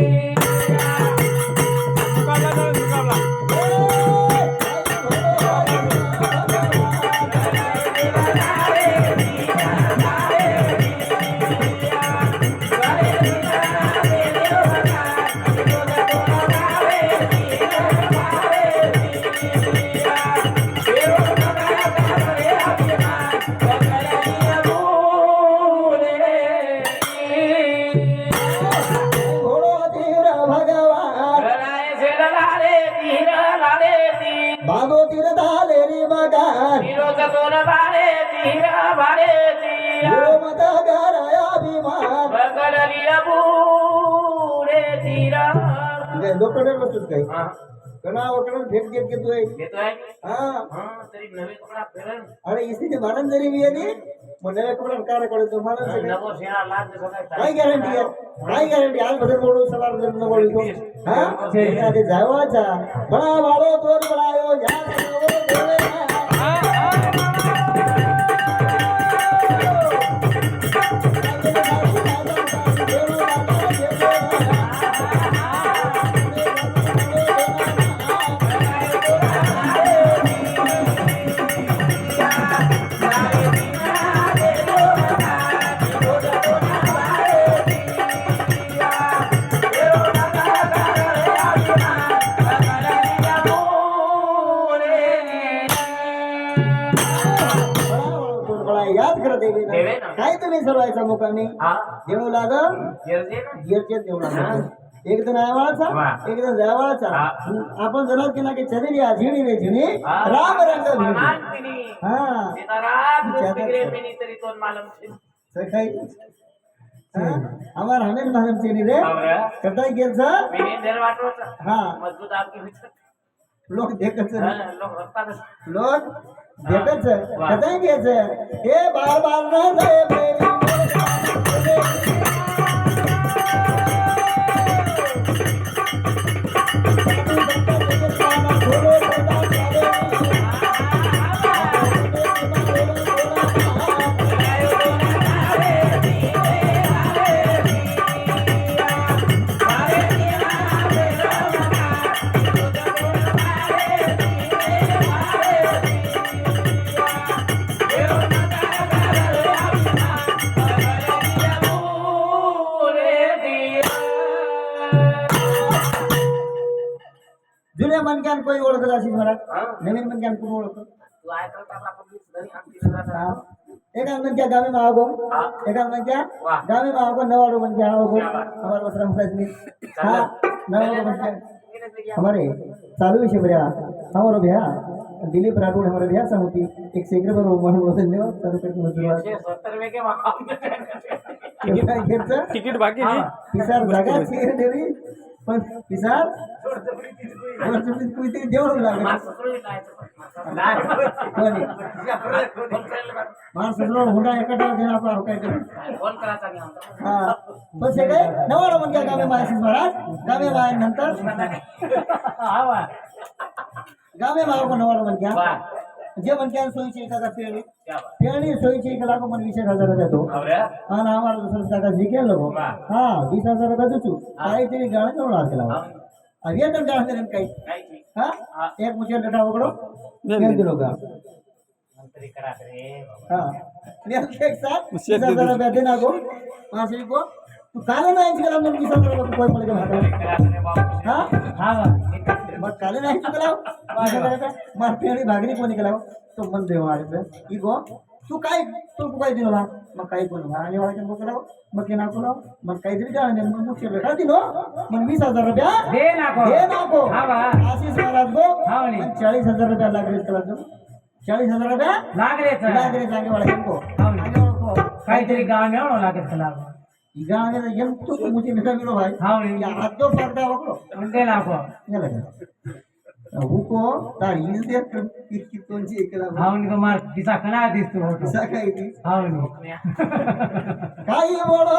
You. బాబు తిరదాలేని మగ लोकडे बसतोस काही हा, कणा वकडे भेट घेत घेतोय घेतोय हा. हा, तरी नवे कपडा फेरण. अरे इस्तीचे मारण जरी मी आली मग नव्या कपड्यात काय सगळं लाज दिसत आहे. काय गॅरंटी आहे? काय गॅरंटी? आज बदल बोलू सवार बदल न बोलू. हा? ते जावाचा बळा वाळो तोर बळायो या देवे काय सर्वायचा मुखाने हा. देऊ लाग गिरजेत देऊ लाग एक जण वाह. एक जण जयवाळाचा आपण जणत केला की चरिरी झिणी रे झिणी. राम रंग हा. आम्हाला हमेल महाराज रे. आवळ्या. कटाई हा. मजबूत आपकी लोक देखच हा, लोक देखच. कटाई घ्यायचं हे बार बार ना जाय मेरी जुन्या मनक्यान कोणी ओळखत असेल मला हा. नवीन मनक्यान कोण ओळखत. एका मनक्या गावी हा. एका मनक्या. गावी मागो नवाडो मनक्या आवगो. हमारे बसरा मुखाजनी हा नवाडो मनक्या. हमारे चालू विषय बऱ्या हमारो भैया दिलीप राठौड़ हमारे भैया समिति एक पर मन बहुत धन्यवाद चालू मागं. घेतलं तिकीट बाकी हा. पिसार जागा पण पिसार वरचढीत कुठेतरी देऊ लागेल माणसं सोडून जायचं. नाही. कोणी फोन करायला बघ. माणूस हुंडा एकटा देणार आपला काय. हा पण ते काय नवाडा म्हणजे गावे मायाशी महाराज गावे माया नंतर हा. गावे माया नवाडा म्हणजे वा. जे म्हणजे सोयीची एखादा पेरणी क्या. पेरणी सोयीची एक लाख पण वीस एक हजार रुपये देतो आवऱ्या? आणि आम्हाला दुसरं काका जिंकेल वा. हा वीस हजार रुपये देतो काहीतरी गाणं केवढा केला हा. आणि एक गाणं करेन काही. हा हा. एक मुचे डटा वगडो फेल दिलो का. हा एक को तू काले नाही केला वीस हजार रुपये. हा हा. मग काले नाही केला मग पेरणी भागणी कोणी केला तो मन देव आले ई गो तू काय तू काय दिलो मग काही कोण आणि वाळके मग केला मग के नाको लाव. मग काहीतरी काय मग मुख्य बेटा दिलो. मग वीस हजार रुपया दे. हे नको. हा वा. आशिष महाराज गो. चाळीस हजार रुपया लागले त्याला तू चाळीस हजार रुपया? लागलेच लागले जागे को वाळको काहीतरी गाव मिळवणं लागेल त्याला ಈಗ ಆಮೇಲೆ ಎಂಟು ಮುಚ್ಚಿ ಬಿಡೋ ಭಾಯ್ ಹೌದು. ಹತ್ತು ಪರ್ದ ಹೋಗ್ರು ಮುಂದೆ ನಾಲ್ಕು ಹೂಕೋ ತಾರ್ ಈಲ್ದೆ ಕಿತ್ತೊಂಚಿ ಇಕ್ಕಲ ಅವನಿಗೆ ಮಾರ್ ದಿಸ ಕಣ ದಿಸ್ತು ಹೋಟು ಸಾಕಾಯ್ತಿ ಅವನು ಕಾಯಿ ಬೋಳೋ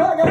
ಭಗವ